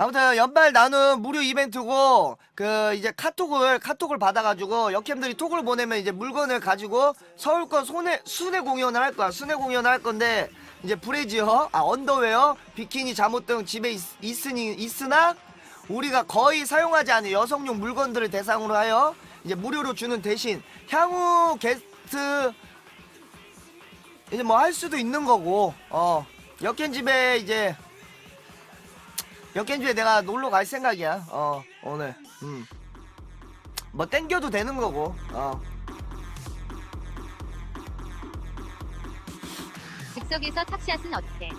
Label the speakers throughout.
Speaker 1: 아무튼 연말 나눔 무료 이벤트고 그 이제 카톡을 카톡을 받아가지고 역캠들이 톡을 보내면 이제 물건을 가지고 서울권 순회 순회 공연을 할 거야. 순회 공연을 할 건데 이제 브래지어 아 언더웨어 비키니 잠옷 등 집에 있, 있으니 있으나 우리가 거의 사용하지 않은 여성용 물건들을 대상으로 하여 이제 무료로 주는 대신 향후 게스트 이제 뭐 할 수도 있는 거고. 어 역캠 집에 이제 역겐주에 내가 놀러 갈 생각이야. 어, 오늘. 음. 뭐 땡겨도 되는 거고. 어.
Speaker 2: 즉석에서 탑샷은 어때?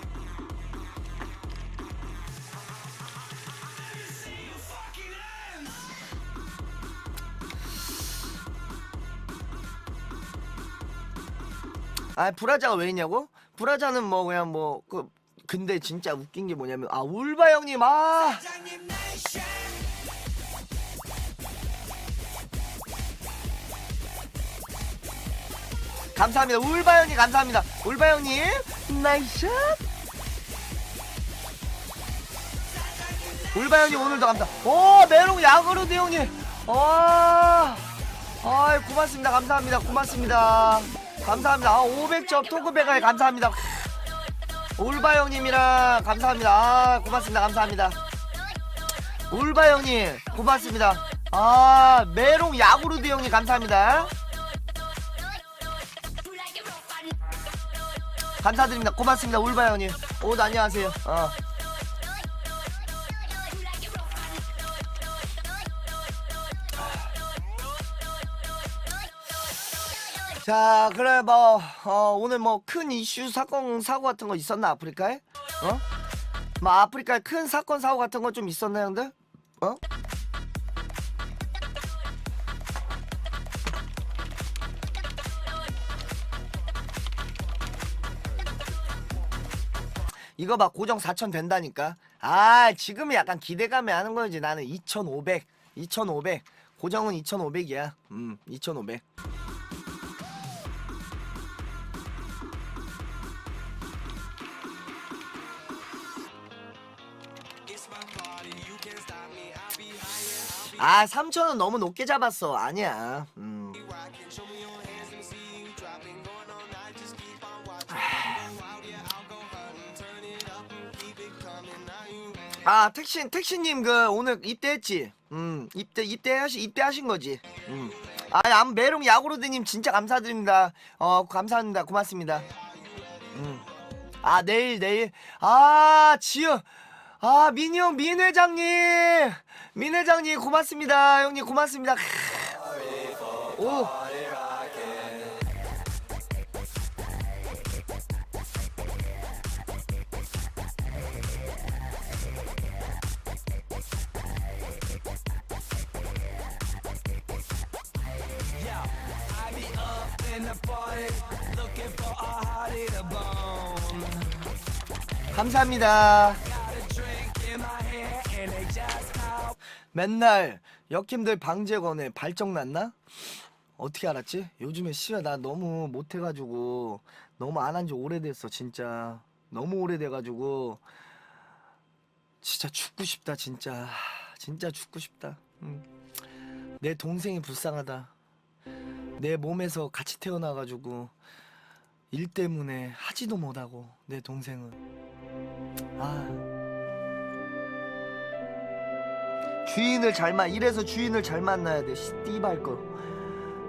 Speaker 1: 아, 브라자가 왜 있냐고? 브라자는 뭐 그냥 뭐그 근데 진짜 웃긴 게 뭐냐면 아, 울바 형님 아. 감사합니다. 울바 형님 감사합니다. 울바 형님 나이스. 울바 형님 오늘도 감사. 오 메롱 야구르드 형님. 와. 아이 고맙습니다. 감사합니다. 고맙습니다. 감사합니다. 아, 500점 토크백에 감사합니다. 울바 형님이랑 감사합니다. 아 고맙습니다. 감사합니다. 울바 형님 고맙습니다. 아 메롱 야구르드 형님 감사합니다. 감사드립니다. 고맙습니다. 울바 형님. 옷 안녕하세요. 어. 자, 그래 뭐 어, 오늘 뭐 큰 이슈 사건 사고 같은 거 있었나 아프리카에? 어? 뭐 아프리카에 큰 사건 사고 같은 거 좀 있었나 형들? 어? 이거 봐 고정 4천 된다니까 아 지금이 약간 기대감이 하는 거지 나는 2500 2500 고정은 2500이야 음 2500 아 3천원 너무 높게 잡았어 아니야 음. 아 택신 택신님 그 오늘 입대했지? 음 입대 입대하시 입대하신 거지? 음. 아 암- 메롱 야구로드님 진짜 감사드립니다. 어 감사합니다. 고맙습니다. 음. 아 내일 내일 아 지금 아 민이 형 민 회장님 민 회장님 고맙습니다 형님 고맙습니다. 오. 감사합니다. 맨날 역힘들 방제건에 발정 났나? 어떻게 알았지? 요즘에 씨야 나 너무 못해가지고 너무 안 한 지 오래됐어 진짜 너무 오래돼가지고 진짜 죽고 싶다 진짜 진짜 죽고 싶다 음. 내 동생이 불쌍하다 내 몸에서 같이 태어나가지고 일 때문에 하지도 못하고 내 동생은 주인을 잘 만, 이래서 주인을 잘 만나야 돼. 씨발 거.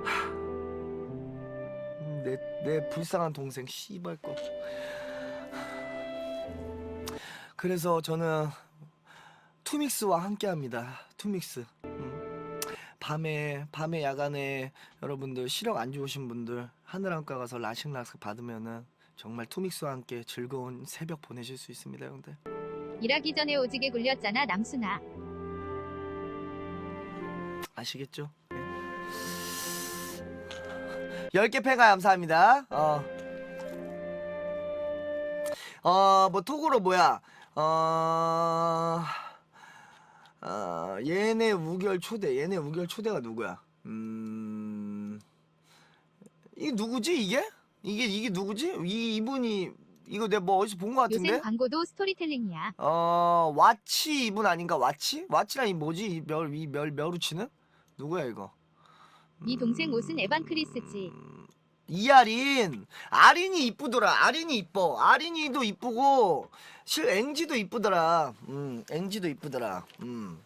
Speaker 1: 하. 내, 내 불쌍한 동생 씨발 거. 그래서 저는 투믹스와 함께 합니다. 투믹스. 음. 밤에 밤에 야간에 여러분들 시력 안 좋으신 분들 하늘안가 가서 라식라스 받으면은 정말 투믹스와 함께 즐거운 새벽 보내실 수 있습니다, 형들.
Speaker 2: 일하기 전에 오지게 굴렸잖아 남순아.
Speaker 1: 아시겠죠? 네. 10개 패가 감사합니다. 어. 어, 뭐 톡으로 뭐야? 어. 어, 얘네 우결 초대. 얘네 우결 초대가 누구야? 음. 이게 누구지, 이게? 이게 이게 누구지? 이 이분이 이거 내가 뭐 어디서 본거
Speaker 2: 요새
Speaker 1: 같은데?
Speaker 2: 광고도 스토리텔링이야.
Speaker 1: 어 와치 이분 아닌가 와치? 와치랑 이 뭐지 이멸이멸 멸우치는 누구야 이거?
Speaker 2: 네 동생 옷은 에반 크리스지.
Speaker 1: 음, 이아린! 아린이 이쁘더라. 아린이 이뻐. 아린이도 이쁘고 실 앵지도 이쁘더라. 음 앵지도 이쁘더라. 음.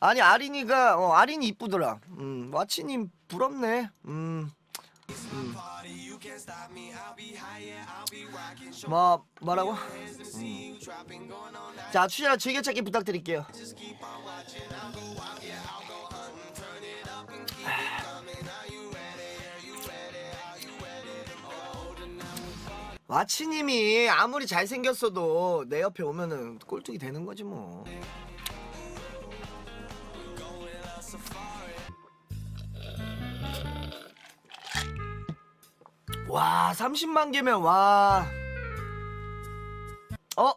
Speaker 1: 아니 아린이가 어 아린이 이쁘더라. 음 와치님 부럽네. 음, 음. 뭐 뭐라고? 음. 자 추자 즐겨찾기 부탁드릴게요 와치님이 아무리 잘생겼어도 내 옆에 오면은 꼴뚜기 되는 거지 뭐. 와 30만 개면 와. 어?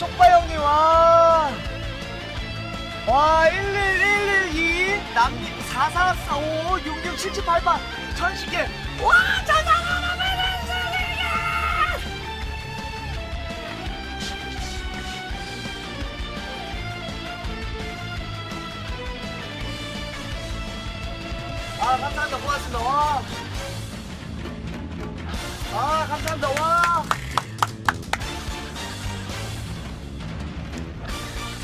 Speaker 1: 쪽파 형님 와. 와 11112 남님 4445 667788 천십개 와 자자자자 아 감사합니다 고맙습니다 와. 아 감사합니다 와.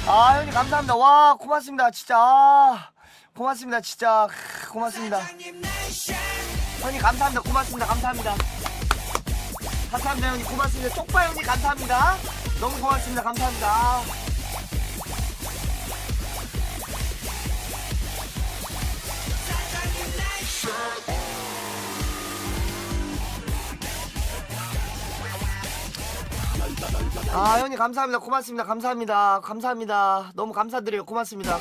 Speaker 1: 아 형님 감사합니다. 와 고맙습니다 진짜. 아, 고맙습니다 진짜. 크, 고맙습니다. 형님 감사합니다. 고맙습니다. 감사합니다. 감사합니다 형님. 고맙습니다. 쪽파 형님 감사합니다. 너무 고맙습니다. 감사합니다 아. 아 형님 감사합니다. 고맙습니다. 감사합니다. 감사합니다. 너무 감사드려요. 고맙습니다.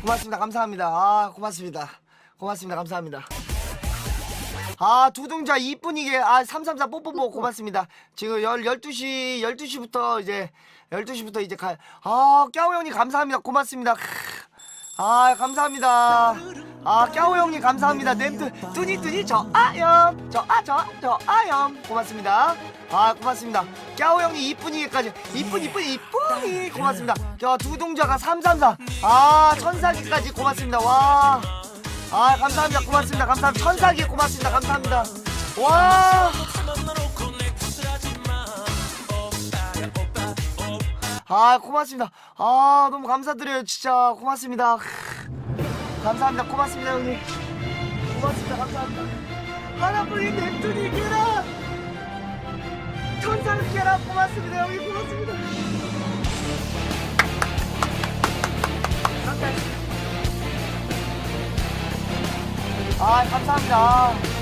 Speaker 1: 고맙습니다. 감사합니다. 아 고맙습니다. 고맙습니다. 감사합니다. 아 두둥자 이쁜이게 아 334 뽀뽀뽀. 고맙습니다. 지금 열 12시 12시부터 이제 12시부터 이제 갈아 깨우 형님 감사합니다. 고맙습니다. 아 감사합니다 아 깨우 형님 감사합니다. 냄새 뚜니 뚜니 저 아염 저 아 저 저 아염. 고맙습니다. 아 고맙습니다. 깨우 형님 이쁜이까지. 이쁜 이쁜 이쁜이. 고맙습니다. 저 두둥자가 334아 천사기까지 고맙습니다. 와. 아 감사합니다. 고맙습니다. 감사합니다. 천사기 고맙습니다. 감사합니다. 와. 아 고맙습니다. 아 너무 감사드려요. 진짜 고맙습니다 감사합니다. 고맙습니다 형님. 고맙습니다. 감사합니다. 하나뿐인 neptun이 계란 천상 계란 고맙습니다 형님. 고맙습니다. 아 감사합니다.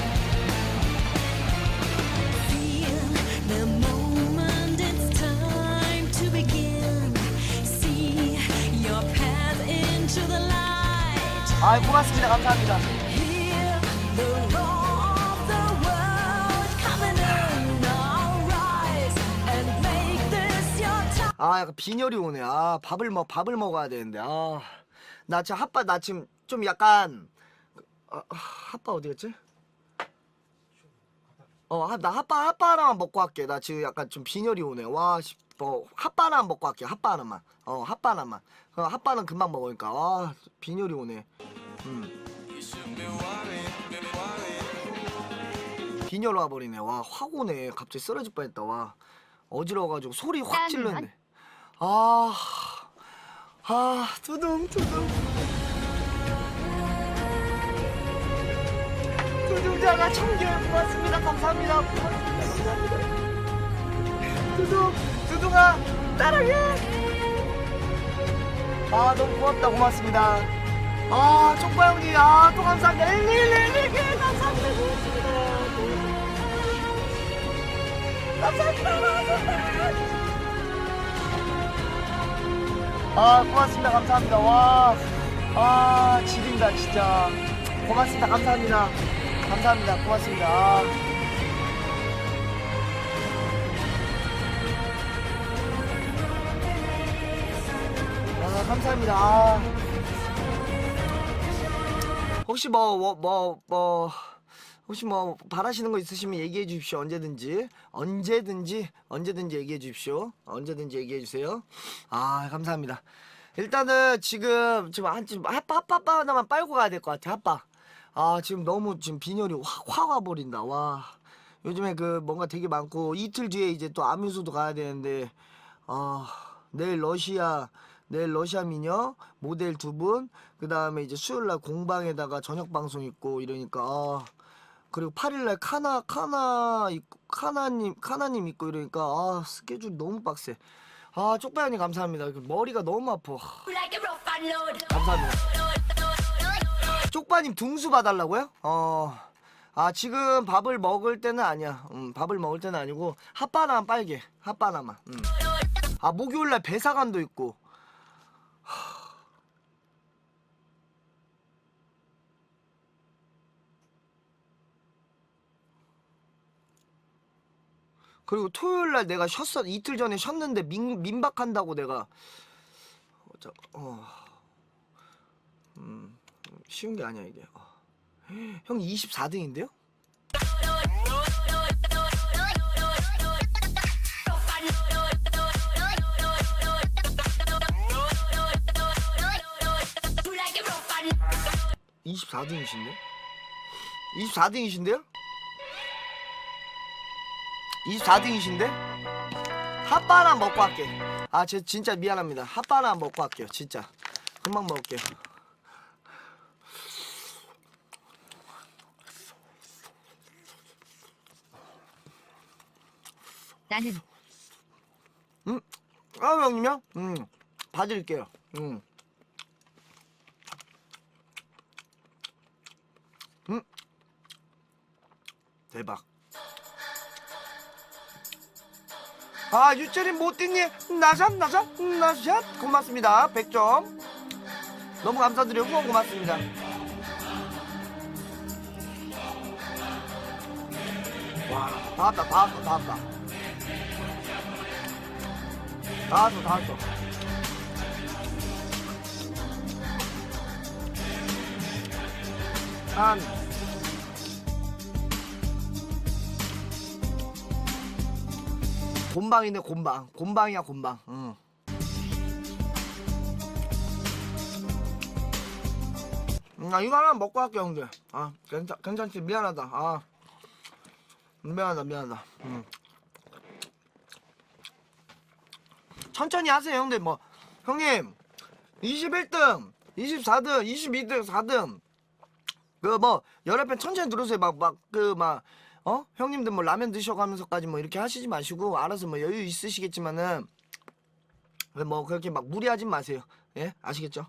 Speaker 3: To the.
Speaker 1: 아 고맙습니다. 감사합니다. 아 약간 빈혈이 오네. 아 밥을 먹 밥을 먹어야 되는데. 아나 진짜 핫바 나 지금 좀 약간 아, 핫바 어디 갔지? 어 나 핫바 핫바 하나만 먹고 할게. 나 지금 약간 좀 빈혈이 오네. 와 씨, 어, 핫바 하나만 먹고 할게. 핫바 하나만. 어 핫바 하나만 어, 핫바는 금방 먹으니까. 와 빈혈이 오네. 음. 빈혈 와버리네. 와 확 오네. 갑자기 쓰러질 뻔했다. 와. 어지러워가지고 소리 확? 질렀네. 아, 아 두둥 두둥. 두둥자가 천개 고맙습니다. 감사합니다. 감사합니다. 두둥 두둥아 따라해 아 너무 고맙다. 고맙습니다. 아 쪽파 형님 아또 감사합니다. 1111개 감사합니다. 고맙습니다. 감사합니다. 아 고맙습니다. 감사합니다. 와아 지린다 진짜. 고맙습니다. 감사합니다. 감사합니다. 고맙습니다. 아. 감사합니다. 아. 혹시 뭐 뭐 뭐 뭐 혹시 뭐 바라시는 거 있으시면 얘기해 주십시오. 언제든지. 언제든지 언제든지 얘기해 주십시오. 언제든지 얘기해 주세요. 아 감사합니다. 일단은 지금 지금 한 지금 핫바 핫바 하나만 빨고 가야 될 것 같아 핫바. 아 지금 너무 지금 빈혈이 확 확 와버린다. 와. 요즘에 그 뭔가 되게 많고 이틀 뒤에 이제 또 아뮤즈도 가야 되는데 아 내일 러시아 내일 러시아 미녀 모델 두 분 그 다음에 이제 수요일 날 공방에다가 저녁 방송 있고 이러니까 아 그리고 8일 날 카나 카나 있고 카나님 카나님 있고 이러니까 아 스케줄 너무 빡세 아 쪽바형님 감사합니다 그 머리가 너무 아파. 감사합니다 쪽바님 둥수 봐달라고요? 어. 아 지금 밥을 먹을 때는 아니야. 음, 밥을 먹을 때는 아니고 핫바나만 빨개. 핫바나만. 음. 아 목요일 날 배사관도 있고. 하. 그리고 토요일 날 내가 쉬었어 이틀 전에 쉬었는데 민, 민박한다고 내가 어, 자, 어. 음, 쉬운 게 아니야 이게. 어. 형 24등인데요?
Speaker 3: You like a rough and
Speaker 1: 24등이신데? 24등이신데요? 24등이신데? 핫바나 먹고 갈게. 아, 제 진짜 미안합니다. 핫바나 먹고 갈게요. 진짜. 금방 먹을게요.
Speaker 2: 나는
Speaker 1: 아, 형님요? 음, 봐드릴게요. 음. 음. 대박. 아, 유철인 못됐니? 나샷, 나샷, 나샷. 고맙습니다. 100점. 너무 감사드려요. 후원 고맙습니다. 와, 다 왔다, 다 왔다, 다 왔다. 다 왔어, 다 왔어. 한 곰방이네 곰방. 곰방이야 곰방. 응. 음, 아 이거 하나 먹고 갈게 형들. 아 괜찮, 괜찮지? 미안하다. 아. 미안하다 미안하다. 음. 천천히 하세요 형들. 뭐 형님. 21등 24등 22등 4등. 그 뭐 여러 편 천천히 들으세요. 막 막 그막 어? 형님들 뭐 라면 드셔가면서까지 뭐 이렇게 하시지 마시고 알아서 뭐 여유 있으시겠지만은 뭐 그렇게 막 무리하지 마세요. 예? 아시겠죠?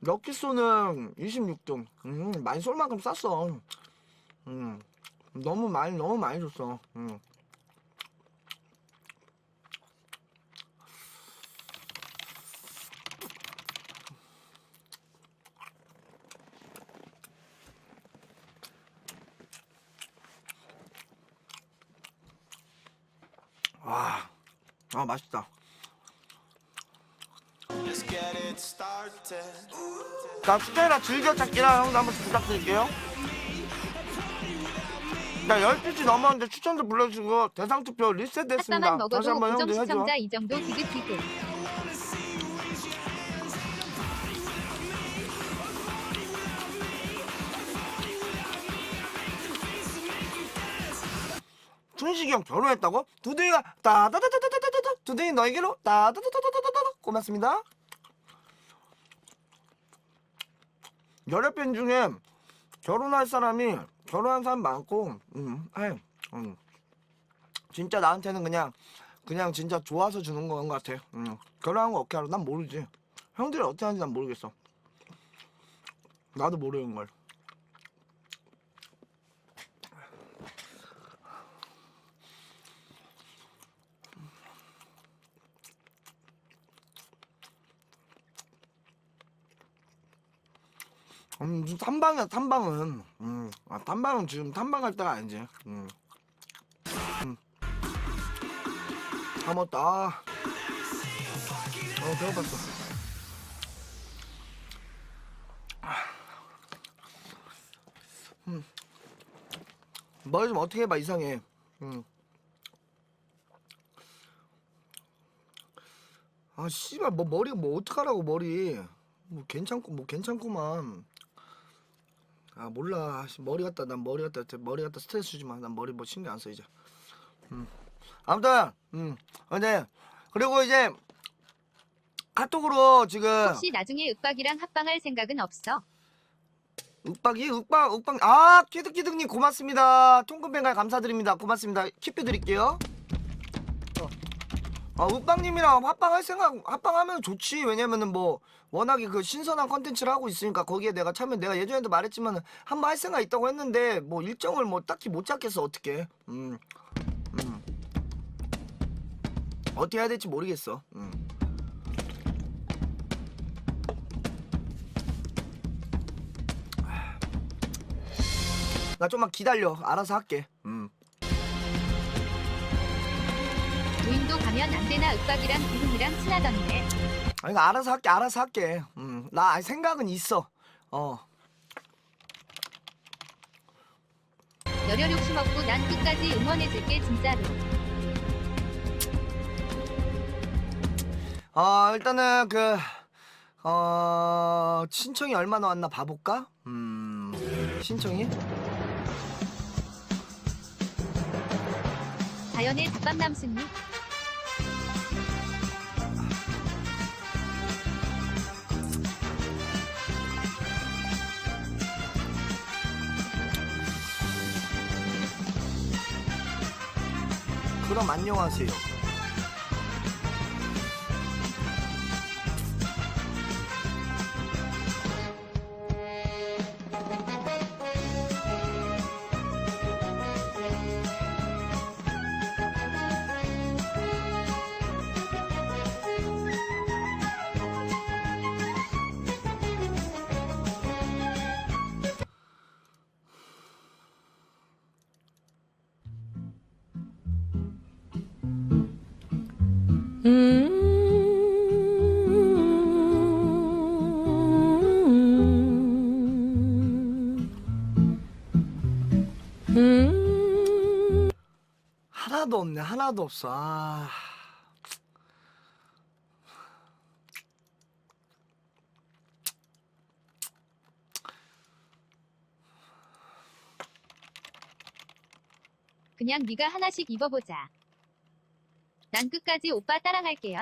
Speaker 1: 럭키소는 26등. 음 많이 쏠 만큼 쌌어. 음 너무 많이 너무 많이 줬어. 음. 와, 아 맛있다.
Speaker 4: Let's get it started.
Speaker 1: 자, 스테라 즐겨찾기랑 형도 한번 부탁드릴게요. 나 12시 넘었는데 추천도 불러주시고 대상 투표 리셋됐습니다.
Speaker 2: 핫바만
Speaker 1: 다시 한번 형들 해줘.
Speaker 2: 시청자 이 정도 디귿 디귿
Speaker 1: 춘식이 형 결혼했다고? 두둥이가 따다다다다다다다 두둥이 너에게로 따다다다다다다 고맙습니다. 열애팬 중에 결혼할 사람이 결혼한 사람 많고 음, 해. 음. 진짜 나한테는 그냥 그냥 진짜 좋아서 주는 건 것 같아. 음. 결혼한 거 어떻게 알아? 난 모르지. 형들이 어떻게 하는지 난 모르겠어. 나도 모르는 걸. 음, 탐방이야 탐방은. 음, 아, 탐방은 지금 탐방할 때가 아니지. 음. 음. 아 맞다. 아. 어 배고팠어. 음. 머리 좀 어떻게 해봐 이상해. 음. 아 씨발 뭐 머리가 뭐 어떡하라고 머리. 뭐 괜찮고 뭐 괜찮구만. 아 몰라 씨, 머리 갖다 난 머리 갖다 머리 갖다 스트레스 주지 마. 난 머리 뭐 신경 안 써 이제. 음. 아무튼 음 근데 그리고 이제 카톡으로 지금
Speaker 2: 혹시 나중에 윽박이랑 합방할 생각은 없어?
Speaker 1: 윽박이 윽박 윽박 아 끼득끼득님 고맙습니다 통금뱅갈 감사드립니다 고맙습니다 킵표 드릴게요 아 윽박님이랑 합방할 생각 합방하면 좋지. 왜냐면은 뭐 워낙에 그 신선한 컨텐츠를 하고 있으니까 거기에 내가 참여 내가 예전에도 말했지만 한번 할 생각 있다고 했는데 뭐 일정을 뭐 딱히 못 잡겠어. 어떻게 음, 음. 어떻게 해야 될지 모르겠어. 음. 나 좀만 기다려. 알아서 할게. 음.
Speaker 2: 무인도 가면 안 되나 윽박이랑 기훈이랑 친하던데.
Speaker 1: 아니 나 알아서 할게 알아서 할게 음. 나 생각은 있어 어
Speaker 2: 열혈 욕심 없고 난 끝까지 응원해줄게 진짜로.
Speaker 1: 어, 일단은 그, 어, 신청이 얼마나 왔나 봐볼까? 음, 신청이?
Speaker 2: 자연의 닭밥 남순님.
Speaker 1: 그럼 안녕하세요. 하나도 없네, 하나도 없어. 아.
Speaker 2: 그냥 네가 하나씩 입어보자. 난 끝까지 오빠 따라갈게요.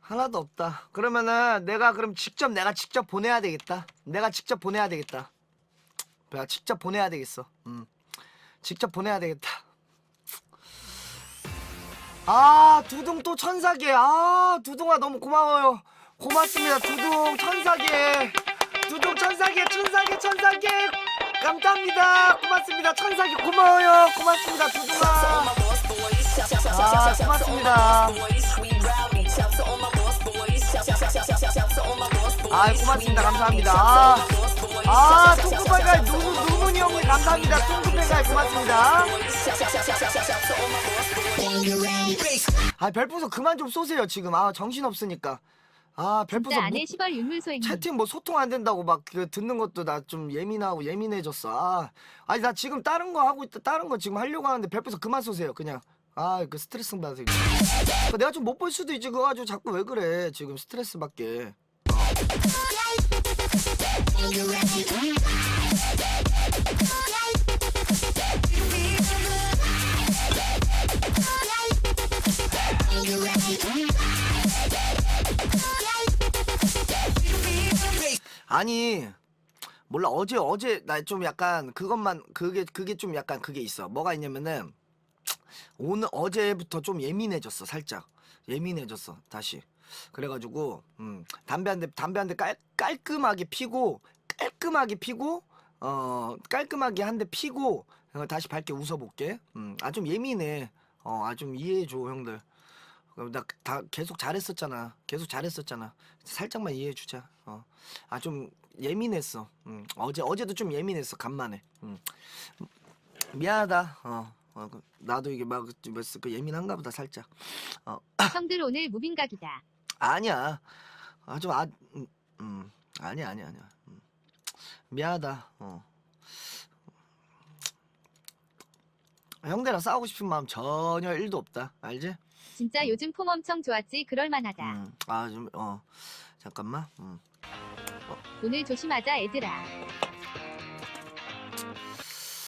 Speaker 1: 하나도 없다. 그러면은 내가 그럼 직접 내가 직접 보내야 되겠다. 내가 직접 보내야 되겠다. 내가 직접 보내야 되겠어. 음. 직접 보내야 되겠다. 아 두둥 또 천사계. 아 두둥아 너무 고마워요. 고맙습니다 두둥 천사계. 두둥 천사계 천사계 천사계. 감사합니다. 고맙습니다 천사계 고마워요. 고맙습니다 두둥아. 아 고맙습니다. 아 고맙습니다 감사합니다 아, 아 통구팔갈 누구 누구니 형님 감사합니다 통구팔갈 고맙습니다 아 별풍선 그만 좀 쏘세요 지금 아 정신 없으니까 아 별풍선
Speaker 2: 진짜
Speaker 1: 뭐,
Speaker 2: 안에 시벌 윤물소행님.
Speaker 1: 채팅 뭐 소통 안 된다고 막 그 듣는 것도 나 좀 예민하고 예민해졌어. 아 아니 나 지금 다른 거 하고 있다 다른 거 지금 하려고 하는데 별풍선 그만 쏘세요 그냥. 아 그 스트레스 받아서 이거. 내가 좀 못 볼 수도 있지 그거 가지고 자꾸 왜 그래 지금 스트레스 받게 아니 몰라. 어제 어제 나 좀 약간 그것만 그게 그게 좀 약간 그게 있어. 뭐가 있냐면은 오늘 어제부터 좀 예민해졌어 살짝. 예민해졌어 다시. 그래가지고 음 담배 한 대 담배 한 대깔 깔끔하게 피고 깔끔하게 피고 어 깔끔하게 한 대 피고 어, 다시 밝게 웃어볼게. 음아 좀 예민해. 어아 좀 이해해줘 형들 나다 계속 잘했었잖아 계속 잘했었잖아 살짝만 이해해 주자 어 아 좀 예민했어 음 어제 어제도 좀 예민했어 간만에 음 미안하다 어, 어 그, 나도 이게 막 뭐였어, 그 예민한가 보다 살짝
Speaker 2: 형들 오늘 무빙각이다.
Speaker 1: 아니야. 아, 좀, 아, 음, 음, 아니야, 아니야, 아니야. 음. 미안하다, 어. 형들이랑 싸우고 싶은 마음 전혀 1도 없다. 알지?
Speaker 2: 진짜 요즘 폼 엄청 좋았지 그럴만하다.
Speaker 1: 음, 아, 좀, 어. 잠깐만. 음.
Speaker 2: 오늘 조심하자 애들아.